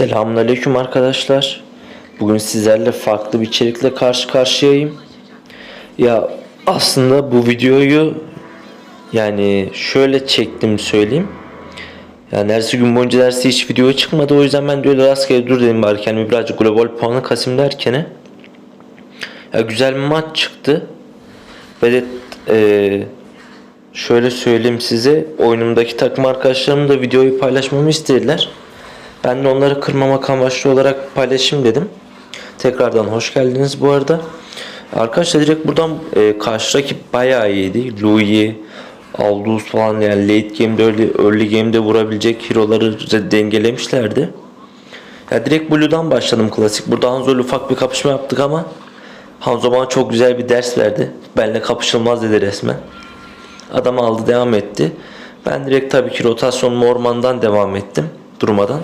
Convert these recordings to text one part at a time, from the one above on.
Selamünaleyküm arkadaşlar. Bugün sizlerle farklı bir içerikle karşı karşıyayım. Ya aslında bu videoyu yani şöyle çektim söyleyeyim. Yani ertesi gün boyunca derste hiç video çıkmadı. O yüzden ben de öyle rastgele dur dedim bari kendimi birazcık global puanı kasayım derken. Ya güzel bir maç çıktı. Ve de eee, şöyle söyleyeyim size oyunumdaki takım arkadaşlarım da videoyu paylaşmamı istediler. Ben de onları kırmamak amaçlı olarak paylaşayım dedim. Tekrardan hoş geldiniz bu arada. Arkadaşlar direkt buradan e, karşı rakip bayağı iyiydi. Louis, Aldous falan yani late game'de early, early game'de vurabilecek hero'ları dengelemişlerdi. Ya direkt Blue'dan başladım klasik. Burada Hanzo ufak bir kapışma yaptık ama Hanzo bana çok güzel bir ders verdi. Benle kapışılmaz dedi resmen. Adam aldı devam etti. Ben direkt tabii ki rotasyonumu ormandan devam ettim durmadan.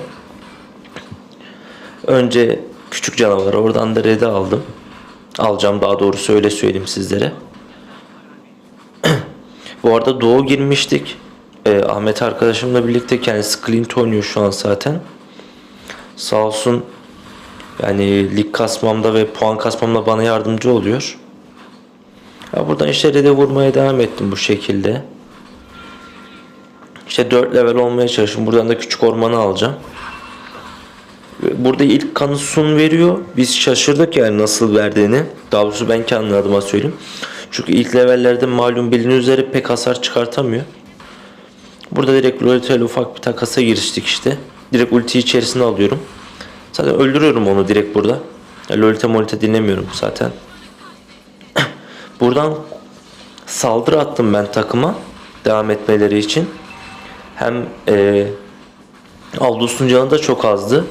Önce küçük canavarı oradan da red'i aldım. Alacağım daha doğrusu öyle söyleyeyim sizlere. Bu arada Doğu girmiştik. Ee, Ahmet arkadaşımla birlikte kendisi Clint oynuyor şu an zaten. Sağ olsun yani lig kasmamda ve puan kasmamda bana yardımcı oluyor. Ya buradan işte red'e vurmaya devam ettim bu şekilde. İşte 4 level olmaya çalışıyorum. Buradan da küçük ormanı alacağım. Burada ilk kanı sun veriyor. Biz şaşırdık yani nasıl verdiğini. Daha doğrusu ben kendi adıma söyleyeyim. Çünkü ilk levellerde malum bildiğiniz üzere pek hasar çıkartamıyor. Burada direkt Lolita ufak bir takasa giriştik işte. Direkt ulti içerisine alıyorum. Zaten öldürüyorum onu direkt burada. Lolita molita dinlemiyorum zaten. Buradan saldırı attım ben takıma. Devam etmeleri için. Hem eee Aldus'un canı da çok azdı.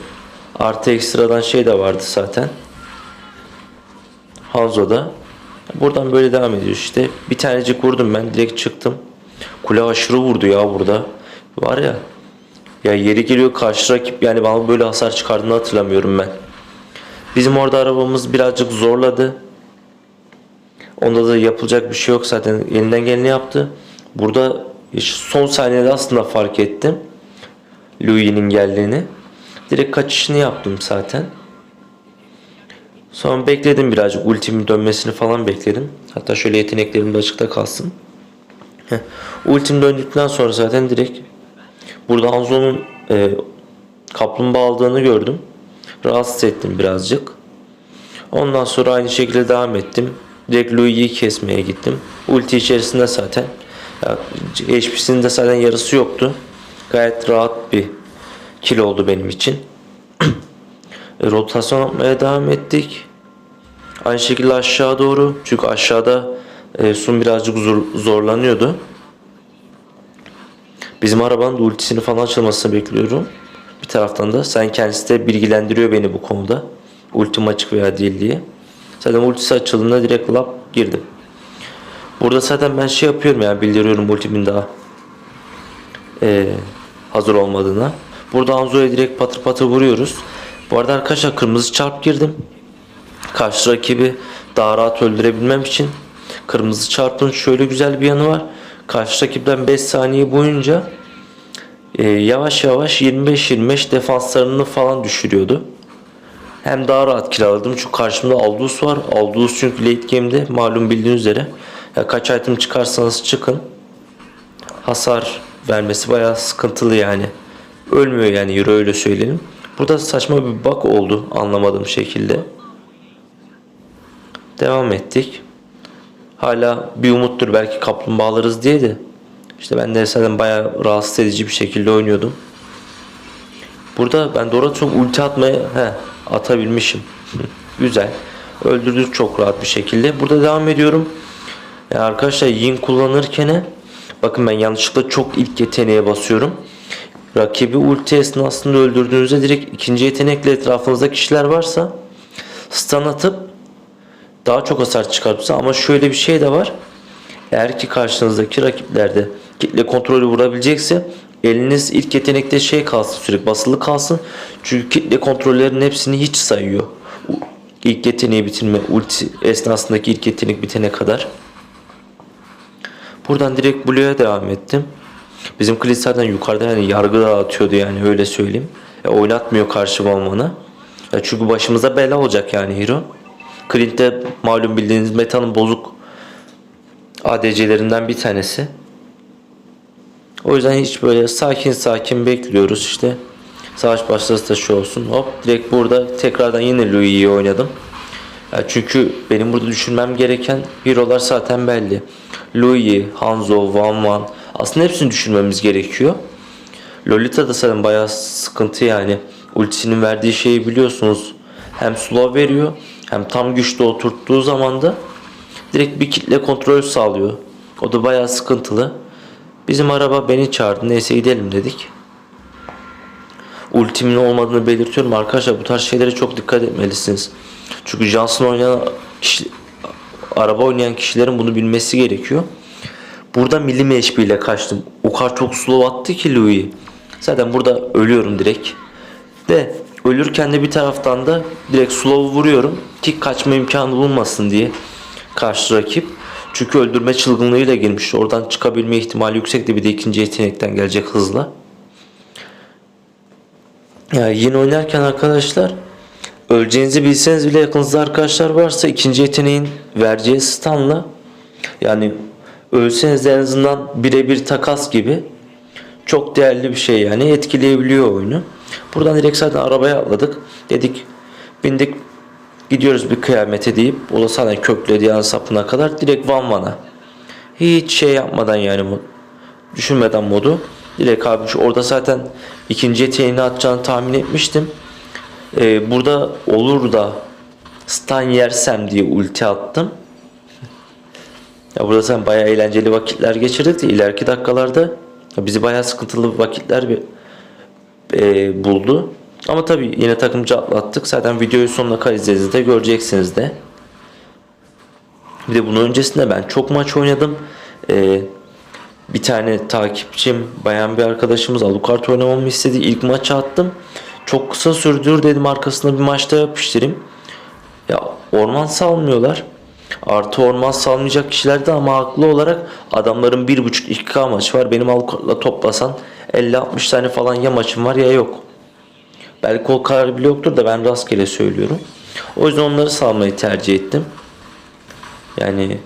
Artı ekstradan şey de vardı zaten. Hanzo'da. Buradan böyle devam ediyor işte. Bir tanecik vurdum ben direkt çıktım. Kule aşırı vurdu ya burada. Var ya. Ya yeri geliyor karşı rakip yani bana böyle hasar çıkardığını hatırlamıyorum ben. Bizim orada arabamız birazcık zorladı. Onda da yapılacak bir şey yok zaten. Elinden geleni yaptı. Burada son saniyede aslında fark ettim. Louis'nin geldiğini. Direkt kaçışını yaptım zaten. Sonra bekledim birazcık ultimin dönmesini falan bekledim. Hatta şöyle yeteneklerim de açıkta kalsın. Heh. Ultim döndükten sonra zaten direkt burada Hanzo'nun e, kaplumbağa aldığını gördüm. Rahatsız ettim birazcık. Ondan sonra aynı şekilde devam ettim. Direkt Louis'i kesmeye gittim. Ulti içerisinde zaten. HP'sinin de zaten yarısı yoktu. Gayet rahat bir kill oldu benim için. E, Rotasyon yapmaya devam ettik. Aynı şekilde aşağı doğru. Çünkü aşağıda e, Sun birazcık zor, zorlanıyordu. Bizim arabanın da ultisini falan açılmasını bekliyorum. Bir taraftan da sen kendisi de bilgilendiriyor beni bu konuda. Ultim açık veya değil diye. Zaten ultisi açıldığında direkt lap girdim. Burada zaten ben şey yapıyorum ya bildiriyorum ultimin daha e, hazır olmadığına. Burada Anzo'ya direkt patır patır vuruyoruz. Bu arada arkadaşlar kırmızı çarp girdim. Karşı rakibi daha rahat öldürebilmem için kırmızı çarpın şöyle güzel bir yanı var. Karşı rakipten 5 saniye boyunca e, yavaş yavaş 25-25 defanslarını falan düşürüyordu. Hem daha rahat kiraladım çünkü karşımda Aldous var. Aldous çünkü late game'de malum bildiğiniz üzere ya kaç item çıkarsanız çıkın hasar vermesi bayağı sıkıntılı yani. Ölmüyor yani Euro öyle söyleyelim. Burada saçma bir bug oldu anlamadığım şekilde. Devam ettik. Hala bir umuttur belki kaplumbağa alırız diye de. İşte ben de zaten bayağı rahatsız edici bir şekilde oynuyordum. Burada ben doğru çok ulti atmaya he, atabilmişim. Güzel. Öldürdük çok rahat bir şekilde. Burada devam ediyorum. Ya arkadaşlar yin kullanırken bakın ben yanlışlıkla çok ilk yeteneğe basıyorum. Rakibi ulti esnasında öldürdüğünüzde direkt ikinci yetenekle etrafınızda kişiler varsa stun atıp daha çok hasar çıkartırsa ama şöyle bir şey de var. Eğer ki karşınızdaki rakiplerde kitle kontrolü vurabilecekse eliniz ilk yetenekte şey kalsın sürekli basılı kalsın. Çünkü kitle kontrollerin hepsini hiç sayıyor. İlk yeteneği bitirme ulti esnasındaki ilk yetenek bitene kadar. Buradan direkt Blue'ya devam ettim. Bizim Clint zaten yukarıda yani yargı dağıtıyordu yani öyle söyleyeyim. Ya oynatmıyor karşı Vanvan'ı. Ya çünkü başımıza bela olacak yani Hero. Clint de malum bildiğiniz metanın bozuk ADC'lerinden bir tanesi. O yüzden hiç böyle sakin sakin bekliyoruz işte. Savaş başlası da şu olsun. Hop direkt burada tekrardan yine Louis'i oynadım. Ya çünkü benim burada düşünmem gereken hero'lar zaten belli. Louis, Hanzo, Van Van aslında hepsini düşünmemiz gerekiyor. Lolita da zaten bayağı sıkıntı yani. Ultisinin verdiği şeyi biliyorsunuz. Hem slow veriyor hem tam güçte oturttuğu zaman da direkt bir kitle kontrol sağlıyor. O da bayağı sıkıntılı. Bizim araba beni çağırdı. Neyse gidelim dedik. Ultimin olmadığını belirtiyorum. Arkadaşlar bu tarz şeylere çok dikkat etmelisiniz. Çünkü Johnson oynayan kişi, araba oynayan kişilerin bunu bilmesi gerekiyor. Burada milli HP ile kaçtım. O kadar çok slow attı ki Louis. Zaten burada ölüyorum direkt. Ve ölürken de bir taraftan da direkt slow vuruyorum ki kaçma imkanı bulunmasın diye karşı rakip. Çünkü öldürme çılgınlığıyla girmiş. Oradan çıkabilme ihtimali yüksekti. Bir de ikinci yetenekten gelecek hızla. Ya yine oynarken arkadaşlar öleceğinizi bilseniz bile yakınızda arkadaşlar varsa ikinci yeteneğin vereceği stunla yani ölseniz de en azından birebir takas gibi çok değerli bir şey yani etkileyebiliyor oyunu. Buradan direkt zaten arabaya atladık. Dedik bindik gidiyoruz bir kıyamete deyip o da zaten kökledi yani sapına kadar direkt Van Van'a. Hiç şey yapmadan yani düşünmeden modu. Direkt abi şu orada zaten ikinci yeteneğini atacağını tahmin etmiştim. Ee, burada olur da stun yersem diye ulti attım. Ya burada sen bayağı eğlenceli vakitler geçirdik de ileriki dakikalarda bizi bayağı sıkıntılı vakitler bir, e, buldu. Ama tabii yine takımcı atlattık. Zaten videoyu sonuna kadar izlediğinizde göreceksiniz de. Bir de bunun öncesinde ben çok maç oynadım. Ee, bir tane takipçim, bayan bir arkadaşımız Alucard oynamamı istedi. İlk maçı attım. Çok kısa sürdür dedim arkasında bir maçta yapıştırayım. Ya orman salmıyorlar. Artı orman salmayacak kişiler de ama haklı olarak adamların 1.5-2K maçı var. Benim Alucard'la toplasan 50-60 tane falan ya maçım var ya yok. Belki o kadar bile yoktur da ben rastgele söylüyorum. O yüzden onları salmayı tercih ettim. Yani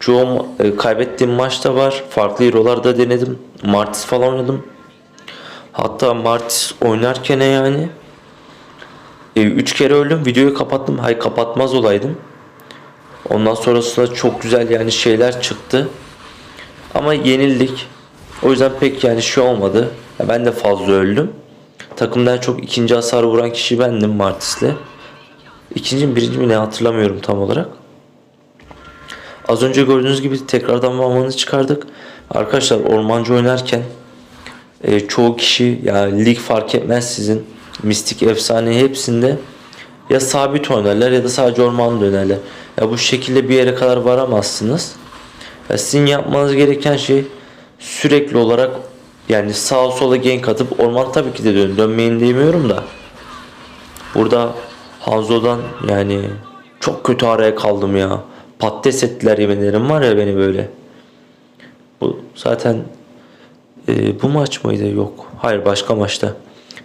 çoğu e, kaybettiğim maçta var. Farklı hero'larda denedim. Martis falan oynadım. Hatta Martis oynarken yani 3 kere öldüm. Videoyu kapattım. Hay kapatmaz olaydım. Ondan sonrasında çok güzel yani şeyler çıktı. Ama yenildik. O yüzden pek yani şey olmadı. Ya ben de fazla öldüm. Takımdan çok ikinci hasar vuran kişi bendim Martis'le. İkinci birinci mi ne hatırlamıyorum tam olarak. Az önce gördüğünüz gibi tekrardan Vaman'ı çıkardık. Arkadaşlar ormancı oynarken e, çoğu kişi ya lig fark etmez sizin mistik efsane hepsinde ya sabit oynarlar ya da sadece ormanda oynarlar. Ya bu şekilde bir yere kadar varamazsınız. Ya sizin yapmanız gereken şey sürekli olarak yani sağa sola gank atıp orman tabii ki de dön. Dönmeyin demiyorum da. Burada Hanzo'dan yani çok kötü araya kaldım ya. Patates ettiler yeminlerim var ya beni böyle. Bu zaten e, bu maç mıydı? Yok. Hayır başka maçta.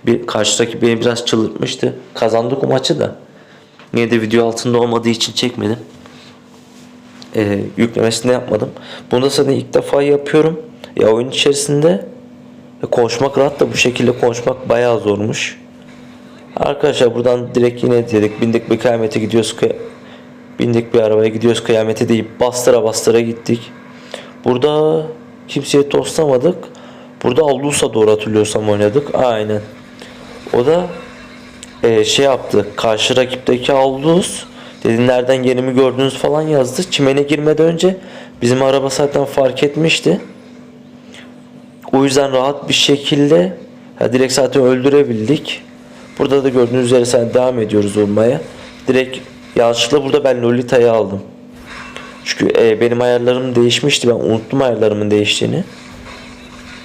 Bir karşıdaki beni biraz çıldırtmıştı. Kazandık o maçı da. Niye de video altında olmadığı için çekmedim. E, yüklemesini yapmadım. Bunu da zaten ilk defa yapıyorum. Ya oyun içerisinde konuşmak rahat da bu şekilde konuşmak bayağı zormuş. Arkadaşlar buradan direkt yine dedik bindik bir kıyamete gidiyoruz kıy- bindik bir arabaya gidiyoruz kıyamete deyip bastıra bastıra gittik. Burada kimseye tostlamadık. Burada Aldusa doğru hatırlıyorsam oynadık. Aynen. O da e, şey yaptı. Karşı rakipteki Aldus dedi nereden gelimi gördünüz falan yazdı. Çimene girmeden önce bizim araba zaten fark etmişti. O yüzden rahat bir şekilde ya direkt zaten öldürebildik. Burada da gördüğünüz üzere sen devam ediyoruz vurmaya. Direkt yanlışlıkla burada ben Lolita'yı aldım. Çünkü e, benim ayarlarım değişmişti. Ben unuttum ayarlarımın değiştiğini.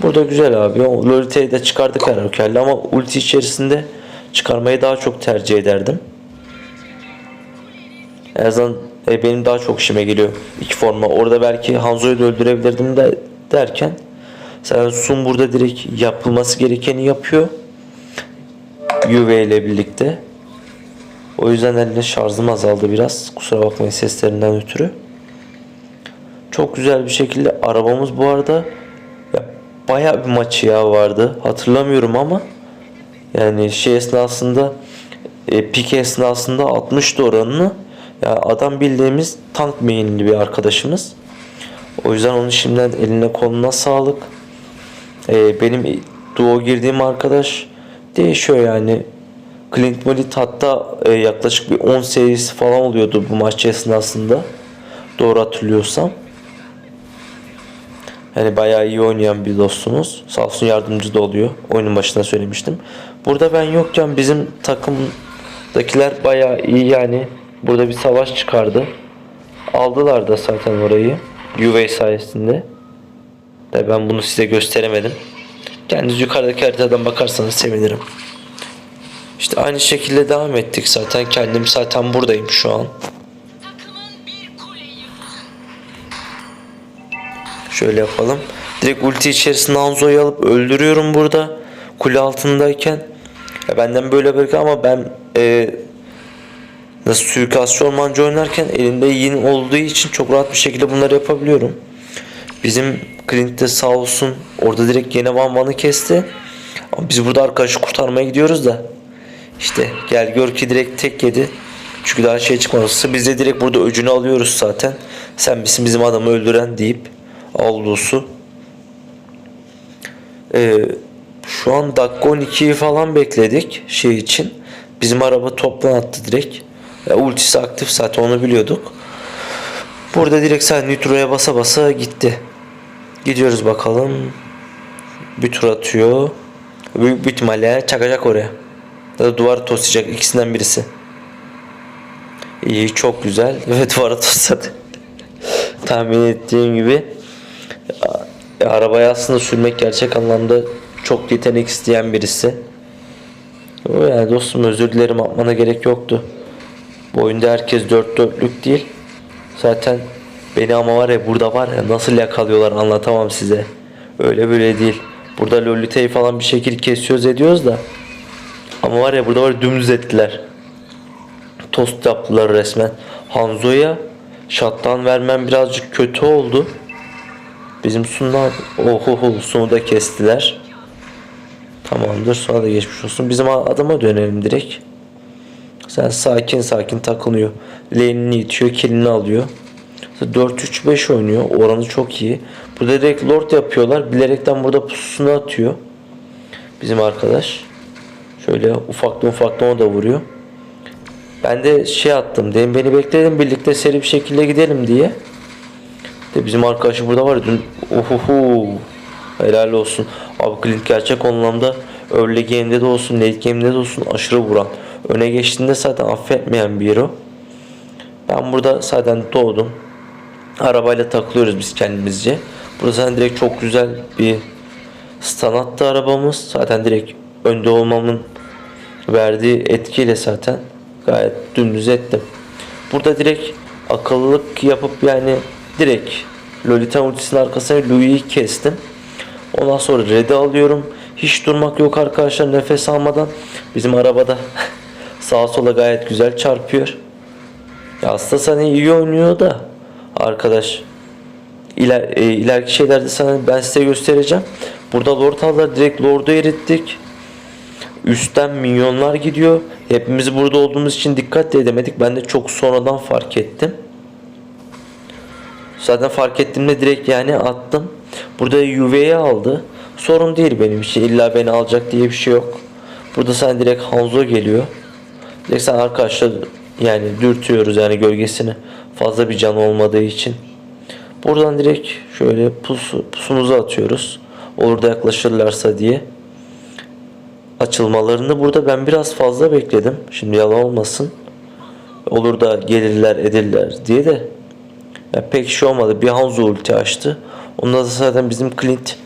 Burada güzel abi. Lolita'yı da çıkardık her halükarda ama ulti içerisinde çıkarmayı daha çok tercih ederdim. En azından e, benim daha çok işime geliyor iki forma. Orada belki Hanzo'yu da öldürebilirdim de derken sen Sun burada direkt yapılması gerekeni yapıyor. Juve ile birlikte. O yüzden elimde şarjım azaldı biraz. Kusura bakmayın seslerinden ötürü. Çok güzel bir şekilde arabamız bu arada ya bayağı bir maçı ya vardı. Hatırlamıyorum ama yani şey esnasında e, pik esnasında 60'tı oranını. Ya adam bildiğimiz tank meyilli bir arkadaşımız. O yüzden onun şimdiden eline koluna sağlık. E, benim duo girdiğim arkadaş değişiyor yani. Clint Malit hatta e, yaklaşık bir 10 serisi falan oluyordu bu maç esnasında. Doğru hatırlıyorsam. Yani bayağı iyi oynayan bir dostumuz. Sağ olsun yardımcı da oluyor. Oyunun başında söylemiştim. Burada ben yokken bizim takımdakiler bayağı iyi yani. Burada bir savaş çıkardı. Aldılar da zaten orayı. Juve sayesinde. De ben bunu size gösteremedim. Kendiniz yukarıdaki haritadan bakarsanız sevinirim. İşte aynı şekilde devam ettik zaten. Kendim zaten buradayım şu an. Şöyle yapalım. Direkt ulti içerisinde Hanzo'yu alıp öldürüyorum burada. Kule altındayken. Ya benden böyle böyle ama ben e, nasıl suikastçı ormancı oynarken elimde yün olduğu için çok rahat bir şekilde bunları yapabiliyorum. Bizim Clint de sağ olsun orada direkt yine Van Van'ı kesti. Ama biz burada arkadaşı kurtarmaya gidiyoruz da. İşte gel gör ki direkt tek yedi. Çünkü daha şey çıkmamışsa biz de direkt burada öcünü alıyoruz zaten. Sen misin bizim adamı öldüren deyip avlusu. Ee, şu an dakika 12'yi falan bekledik şey için. Bizim araba toplan attı direkt. Ya, ultisi aktif zaten onu biliyorduk. Burada direkt sen nitroya basa basa gitti. Gidiyoruz bakalım. Bir tur atıyor. Büyük bir ihtimalle çakacak oraya. Ya da duvar toslayacak ikisinden birisi. İyi çok güzel. Evet duvara tosladı. Tahmin ettiğim gibi. Ya, arabayı aslında sürmek gerçek anlamda çok yetenek isteyen birisi. Yani dostum özür dilerim atmana gerek yoktu. Bu oyunda herkes dört dörtlük değil. Zaten beni ama var ya burada var ya nasıl yakalıyorlar anlatamam size. Öyle böyle değil. Burada Lolita'yı falan bir şekil kesiyoruz ediyoruz da. Ama var ya burada var ya dümdüz ettiler. Tost yaptılar resmen. Hanzo'ya şattan vermem birazcık kötü oldu. Bizim Sun'dan ohoho Sun'u da kestiler. Tamamdır sonra da geçmiş olsun. Bizim adama dönelim direkt. Sen sakin sakin takılıyor. Lane'ini itiyor, killini alıyor. 4-3-5 oynuyor. Oranı çok iyi. Burada direkt lord yapıyorlar. Bilerekten burada pususunu atıyor. Bizim arkadaş. Şöyle ufaktan ufaktan o da vuruyor. Ben de şey attım. Dedim beni bekledim birlikte seri bir şekilde gidelim diye. De bizim arkadaşı burada var ya dün uhuhu helal olsun. Abi Clint gerçek anlamda early game'de de olsun late game'de de olsun aşırı vuran. Öne geçtiğinde zaten affetmeyen bir hero. Ben burada zaten doğdum. Arabayla takılıyoruz biz kendimizce. Burada zaten direkt çok güzel bir attı arabamız. Zaten direkt önde olmamın verdiği etkiyle zaten gayet dümdüz ettim. Burada direkt akıllılık yapıp yani direkt Lolita ultisinin arkasına Louis'i kestim. Ondan sonra red'i alıyorum. Hiç durmak yok arkadaşlar nefes almadan. Bizim arabada sağa sola gayet güzel çarpıyor. Ya aslında sana iyi oynuyor da arkadaş iler, e, ileriki şeylerde sana ben size göstereceğim. Burada Lord aldılar direkt Lord'u erittik. Üstten minyonlar gidiyor. Hepimiz burada olduğumuz için dikkat de edemedik. Ben de çok sonradan fark ettim. Zaten fark ettiğimde direkt yani attım. Burada UV'yi aldı. Sorun değil benim için. İlla beni alacak diye bir şey yok. Burada sen direkt Hanzo geliyor. Direkt sen arkadaşlar yani dürtüyoruz yani gölgesini. Fazla bir can olmadığı için. Buradan direkt şöyle pusu, pusumuzu atıyoruz. Olur da yaklaşırlarsa diye. Açılmalarını burada ben biraz fazla bekledim. Şimdi yalan olmasın. Olur da gelirler edirler diye de ya pek şey olmadı. Bir Hanzo ulti açtı. Onda da zaten bizim Clint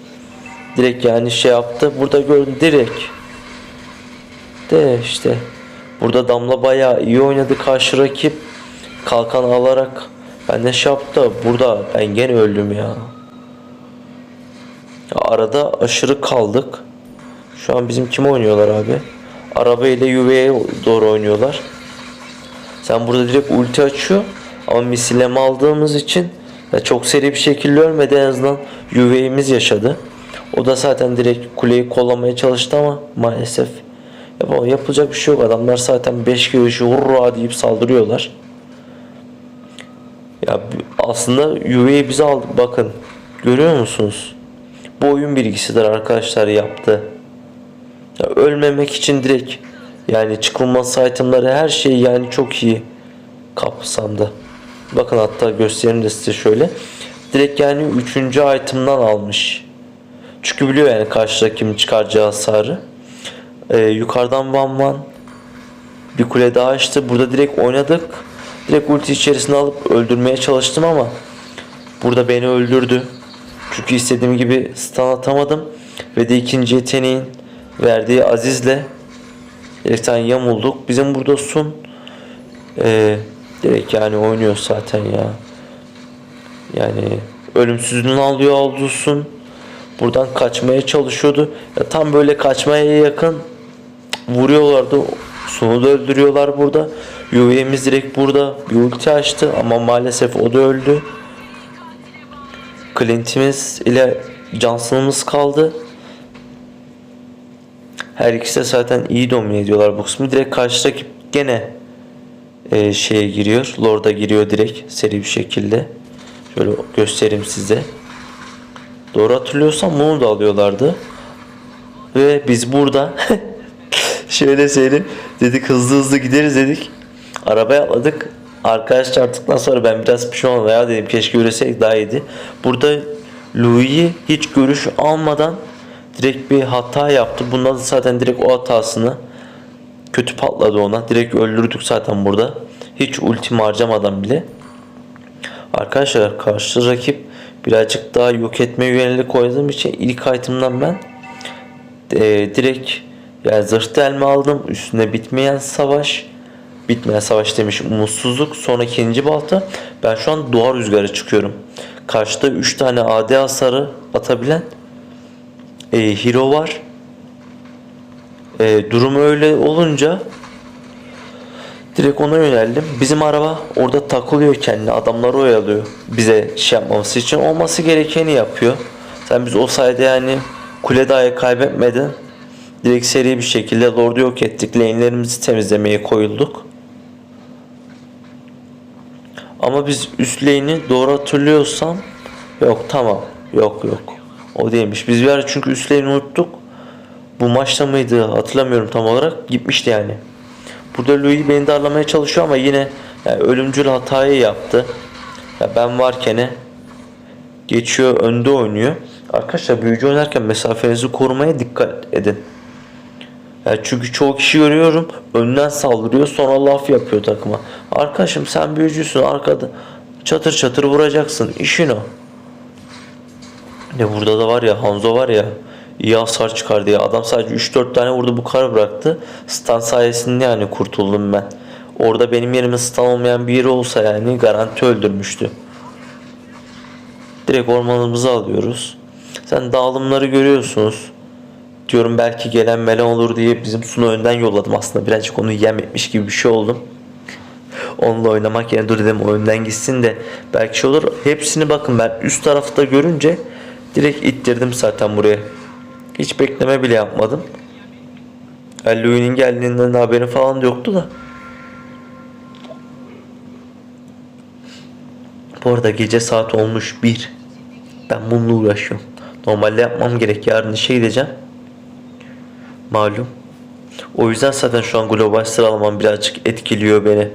direkt yani şey yaptı. Burada gördüm direkt. De işte burada Damla bayağı iyi oynadı karşı rakip. Kalkan alarak ben de şey yaptı. Burada ben gene öldüm ya. ya. Arada aşırı kaldık. Şu an bizim kim oynuyorlar abi? araba ile yüveye doğru oynuyorlar. Sen burada direkt ulti açıyor ama misilleme aldığımız için ya çok seri bir şekilde ölmedi en azından yüveğimiz yaşadı. O da zaten direkt kuleyi kollamaya çalıştı ama maalesef yapamam. Yapılacak bir şey yok. Adamlar zaten 5 görüşü hurra deyip saldırıyorlar. Ya aslında yüveyi bize aldık bakın. Görüyor musunuz? Bu oyun bilgisidir arkadaşlar yaptı. Ya ölmemek için direkt yani çıkılmaz itemları her şey yani çok iyi kapsamda. Bakın hatta göstereyim de size şöyle. Direkt yani 3. item'dan almış. Çünkü biliyor yani karşı rakibin çıkaracağı hasarı. Ee, yukarıdan van van bir kule daha açtı. Burada direkt oynadık. Direkt ulti içerisine alıp öldürmeye çalıştım ama burada beni öldürdü. Çünkü istediğim gibi stun atamadım. Ve de ikinci yeteneğin verdiği azizle direkten yamulduk. Bizim burada Sun eee direkt yani oynuyor zaten ya. Yani ölümsüzlüğünü alıyor aldı Sun. Buradan kaçmaya çalışıyordu. Ya tam böyle kaçmaya yakın vuruyorlardı. Sun'u da öldürüyorlar burada. UV'miz direkt burada bir ulti açtı ama maalesef o da öldü. Clint'imiz ile Johnson'ımız kaldı. Her ikisi de zaten iyi domine ediyorlar bu kısmı. Direkt karşı rakip gene e, şeye giriyor. Lord'a giriyor direkt seri bir şekilde. Şöyle göstereyim size. Doğru hatırlıyorsam bunu da alıyorlardı. Ve biz burada şöyle söyleyeyim. Dedik hızlı hızlı gideriz dedik. Arabaya atladık. Arkadaş çarptıktan sonra ben biraz pişman oldum. Ya dedim keşke yürüseydik daha iyiydi. Burada Louis'i hiç görüş almadan direkt bir hata yaptı. Bundan da zaten direkt o hatasını kötü patladı ona. Direkt öldürdük zaten burada. Hiç ultimi harcamadan bile. Arkadaşlar karşı rakip birazcık daha yok etme yönelik oynadığım için ilk item'dan ben e, direkt yani zırh delme aldım. Üstüne bitmeyen savaş. Bitmeyen savaş demiş umutsuzluk. Sonra ikinci balta. Ben şu an doğa rüzgarı çıkıyorum. Karşıda 3 tane AD hasarı atabilen e, hero var. E, durum öyle olunca direkt ona yöneldim. Bizim araba orada takılıyor kendine. Adamları oyalıyor. Bize şey yapmaması için olması gerekeni yapıyor. Sen biz o sayede yani kule dahi kaybetmeden direkt seri bir şekilde Lord'u yok ettik. Lane'lerimizi temizlemeye koyulduk. Ama biz üst lane'i doğru hatırlıyorsam yok tamam yok yok o değilmiş. Biz bir ara çünkü üst lane'i unuttuk. Bu maçta mıydı hatırlamıyorum tam olarak gitmişti yani. Burada Louis beni darlamaya çalışıyor ama yine yani ölümcül hatayı yaptı. Ya ben varken geçiyor önde oynuyor. Arkadaşlar büyücü oynarken mesafenizi korumaya dikkat edin. Yani çünkü çoğu kişi görüyorum önden saldırıyor sonra laf yapıyor takıma. Arkadaşım sen büyücüsün arkada çatır çatır vuracaksın işin o. Ne burada da var ya Hanzo var ya iyi hasar çıkardı ya. Adam sadece 3-4 tane vurdu bu kara bıraktı. Stun sayesinde yani kurtuldum ben. Orada benim yerime stun olmayan biri olsa yani garanti öldürmüştü. Direkt ormanımızı alıyoruz. Sen dağılımları görüyorsunuz. Diyorum belki gelen mele olur diye bizim Sunu önden yolladım aslında. Birazcık onu yem etmiş gibi bir şey oldum. Onunla oynamak yerine dur dedim o önden gitsin de belki şey olur. Hepsini bakın ben üst tarafta görünce direkt ittirdim zaten buraya. Hiç bekleme bile yapmadım. Yani Louis'nin geldiğinden de haberim falan da yoktu da. Bu arada gece saat olmuş bir. Ben bununla uğraşıyorum. Normalde yapmam gerek. Yarın işe gideceğim. Malum. O yüzden zaten şu an global sıralamam birazcık etkiliyor beni.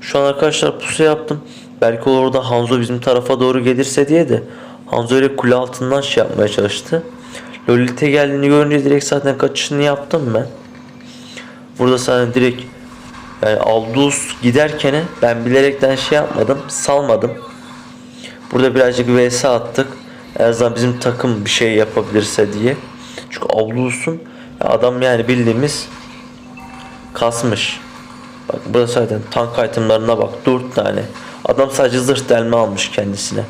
Şu an arkadaşlar pusu yaptım. Belki orada Hanzo bizim tarafa doğru gelirse diye de Hanzo öyle kule altından şey yapmaya çalıştı. Lolita geldiğini görünce direkt zaten kaçışını yaptım ben. Burada zaten direkt yani Aldous giderken ben bilerekten şey yapmadım, salmadım. Burada birazcık vs attık. En azından bizim takım bir şey yapabilirse diye. Çünkü Aldous'un adam yani bildiğimiz kasmış. Bak burada zaten tank itemlarına bak 4 tane. Adam sadece zırh delme almış kendisine.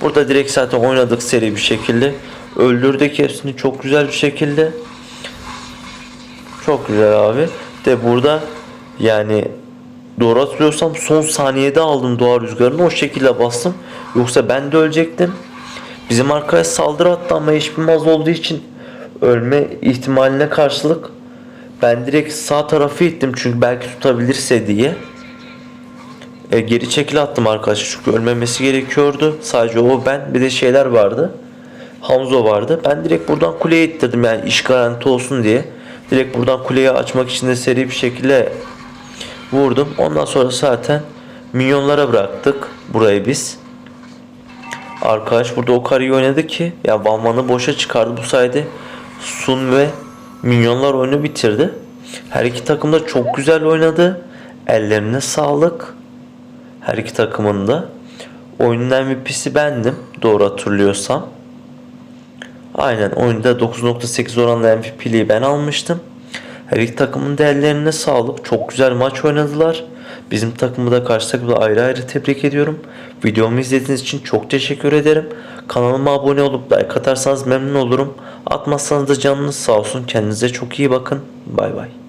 Burada direkt zaten oynadık seri bir şekilde. Öldürdük hepsini çok güzel bir şekilde. Çok güzel abi. De burada yani doğru hatırlıyorsam son saniyede aldım doğa rüzgarını o şekilde bastım. Yoksa ben de ölecektim. Bizim arkadaş saldırı attı ama hiçbir maz olduğu için ölme ihtimaline karşılık ben direkt sağ tarafı ittim çünkü belki tutabilirse diye. E, geri çekil attım arkadaşlar çünkü ölmemesi gerekiyordu. Sadece o ben bir de şeyler vardı. Hamzo vardı. Ben direkt buradan kuleye ittirdim yani iş garanti olsun diye. Direkt buradan kuleyi açmak için de seri bir şekilde vurdum. Ondan sonra zaten minyonlara bıraktık burayı biz. Arkadaş burada o karıyı oynadı ki ya Vanvan'ı boşa çıkardı bu sayede Sun ve Minyonlar oyunu bitirdi. Her iki takım da çok güzel oynadı. Ellerine sağlık. Her iki takımın da. Oyunun MVP'si bendim. Doğru hatırlıyorsam. Aynen oyunda 9.8 oranla MVP'liği ben almıştım. Her iki takımın da ellerine sağlık. Çok güzel maç oynadılar. Bizim takımı da karşı takımı da ayrı ayrı tebrik ediyorum. Videomu izlediğiniz için çok teşekkür ederim. Kanalıma abone olup like atarsanız memnun olurum. Atmazsanız da canınız sağ olsun. Kendinize çok iyi bakın. Bay bay.